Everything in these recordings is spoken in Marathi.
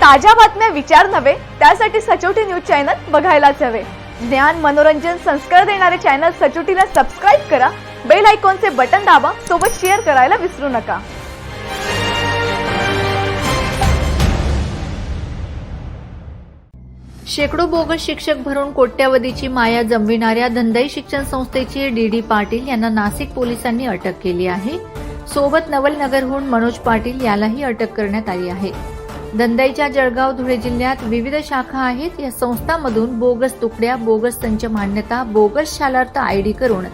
ताज्या बातम्या विचार नव्हे त्यासाठी सचोटी न्यूज चॅनल बघायलाच हवे. ज्ञान मनोरंजन संस्कार देणारे चॅनल सचोटीला सबस्क्राईब करा बेल आयकॉनचे बटन दाबा सोबत शेअर करायला विसरू नका. शेकडो बोगस शिक्षक भरून कोट्यावधीची माया जमविणाऱ्या धंदाई शिक्षण संस्थेची डी डी पाटील यांना नाशिक पोलिसांनी अटक केली आहे. सोबत नवलनगरहून मनोज पाटील यालाही अटक करण्यात आली आहे. धंदाईच्या जळगाव धुळे जिल्ह्यात विविध शाखा आहेत. या संस्थांमधून बोगस तुकड्या बोगस संच मान्यता बोगस शालार्थ आयडी करून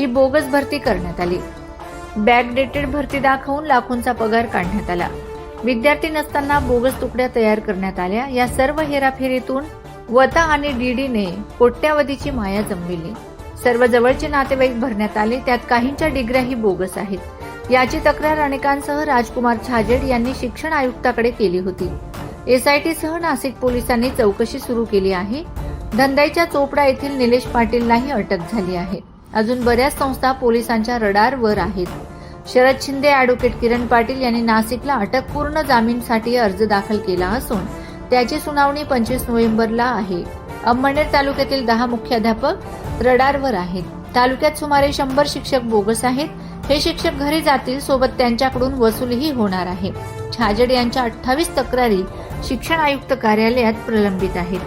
ही बोगस भरती करण्यात आली. बॅकडेटेड भरती दाखवून लाखोंचा पगार काढण्यात आला. विद्यार्थी नसताना बोगस तुकड्या तयार करण्यात आल्या. या सर्व हेराफेरीतून वता आणि डीडीने कोट्यावधीची माया जमविली. सर्व जवळचे नातेवाईक भरण्यात आले. त्यात काहींच्या डिग्र्याही बोगस आहेत. याची तक्रार अनेकांसह राजकुमार छाजेड यांनी शिक्षण आयुक्ताकडे केली होती. एसआयटीसह नाशिक पोलिसांनी चौकशी सुरू केली आहे. धंदाईच्या चोपडा येथील निलेश पाटीललाही अटक झाली आहे. अजून बऱ्याच संस्था पोलिसांच्या रडारवर आहेत. शरद शिंदे अॅडव्होकेट किरण पाटील यांनी नाशिकला अटकपूर्ण जामीनसाठी अर्ज दाखल केला असून त्याची सुनावणी पंचवीस नोव्हेंबरला आहे. अंमळनेर तालुक्यातील दहा मुख्याध्यापक रडारवर आहेत. तालुक्यात सुमारे शंभर शिक्षक बोगस आहेत. हे शिक्षक घरी जातील सोबत त्यांच्याकडून वसुलीही होणार आहे. छाजेड यांच्या अठ्ठावीस तक्रारी शिक्षण आयुक्त कार्यालयात प्रलंबित आहेत.